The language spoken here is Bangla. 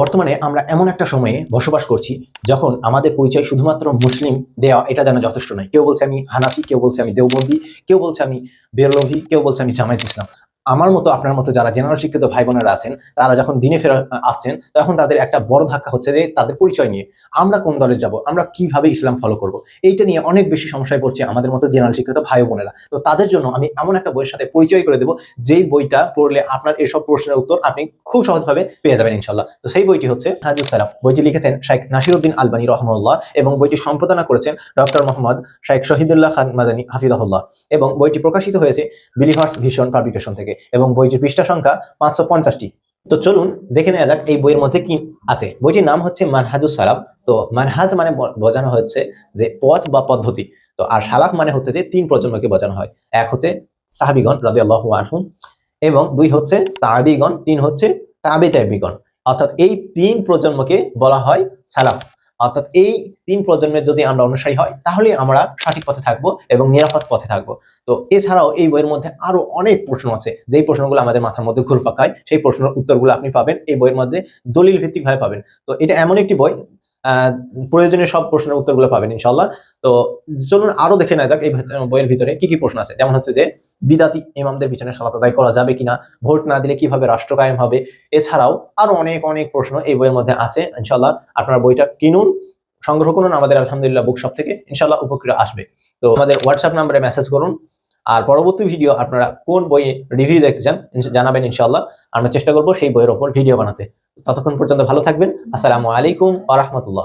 বর্তমানে আমরা এমন একটা সময়ে বসবাস করছি যখন আমাদের পরিচয় শুধুমাত্র মুসলিম দেওয়া এটা যেন যথেষ্ট নয়। কেউ বলছে আমি হানাফি, কেউ বলছে আমি দেওবন্দি, কেউ বলছে আমি বেরলভি, কেউ বলছে আমি জামায়াত ইসলাম। আমার মতো, আপনার মতো যারা জেনারেল শিক্ষিত ভাই বোনেরা আছেন, তারা যখন দিনে ফেরা আসছেন, তখন তাদের একটা বড় ধাক্কা হচ্ছে যে তাদের পরিচয় নিয়ে। আমরা কোন দলে যাব? আমরা কীভাবে ইসলাম ফলো করব? এইটা নিয়ে অনেক বেশি সমস্যায় পড়ছে আমাদের মতো জেনারেল শিক্ষিত ভাই বোনেরা তো তাদের জন্য আমি এমন একটা বইয়ের সাথে পরিচয় করে দেবো, যেই বইটা পড়লে আপনার এসব প্রশ্নের উত্তর আপনি খুব সহজভাবে পেয়ে যাবেন ইনশাল্লাহ। তো সেই বইটি হচ্ছে হাজুস সালাম। বইটি লিখেছেন শাইখ নাসিরুদ্দিন আলবানী রহমউল্লাহ এবং বইটি সম্পাদনা করেছেন ডক্টর মোহাম্মদ শাইখ শহীদুল্লাহ খান মাদানী, হাফিজাহুল্লাহ। এবং বইটি প্রকাশিত হয়েছে বিলিভার্স ভিশন পাবলিকেশন থেকে। এবং বইটির পৃষ্ঠা সংখ্যা পাঁচশো পঞ্চাশটি। তো চলুন দেখে নেওয়া যাক এই বইয়ের মধ্যে কি আছে। বইটির নাম হচ্ছে মানহাজুস সালাফ তো মানহাজ মানে বোঝানো হচ্ছে যে পথ বা পদ্ধতি। তো আর সালাফ মানে হচ্ছে যে তিন প্রজন্মকে বোঝানো হয়। এক হচ্ছে সাহাবিগণ রাজি আল্লাহ এবং দুই হচ্ছে তাবিগণ, তিন হচ্ছে তাবি তাবিগণ অর্থাৎ এই তিন প্রজন্মকে বলা হয় সালাফ। অর্থাৎ এই তিন প্রজন্মের যদি আমরা অনুসারী হয়, তাহলে আমরা সঠিক পথে থাকব এবং নিরাপদ পথে থাকব। তো এছাড়াও এই বইয়ের মধ্যে আরও অনেক প্রশ্ন আছে। যেই প্রশ্নগুলো আমাদের মাথার মধ্যে ঘুরফাকায় সেই প্রশ্নের উত্তরগুলো আপনি পাবেন। এই বইয়ের মধ্যে দলিল ভিত্তিক ভাবে পাবেন। তো এটা এমন একটি বই প্রয়োজনীয় সব প্রশ্নের উত্তরগুলো পাবেন ইনশাল্লাহ তো চলুন আরও দেখে নেওয়া যাক এই বইয়ের ভিতরে কি কি প্রশ্ন আছে। যেমন হচ্ছে যে, বিদাতি ইমামদের পিছনে সালাত আদায় করা যাবে কিনা, ভোট না দিলে কীভাবে রাষ্ট্র কায়েম হবে, এছাড়াও আরও অনেক অনেক প্রশ্ন এই বইয়ের মধ্যে আছে ইনশাল্লাহ আপনারা বইটা কিনুন, সংগ্রহ করুন, আমাদের আলহামদুলিল্লাহ বুক শপ থেকে ইনশাল্লাহ উপকৃত আসবে। তো আমাদের হোয়াটসঅ্যাপ নাম্বারে মেসেজ করুন, আর পরবর্তী ভিডিও আপনারা কোন বইয়ে রিভিউ দেখতে চান, জানাবেন ইনশাল্লাহ আমরা চেষ্টা করব সেই বইয়ের ওপর ভিডিও বানাতে। ততক্ষণ পর্যন্ত ভালো থাকবেন। আসসালামু আলাইকুম আ রহমতুল্লাহ।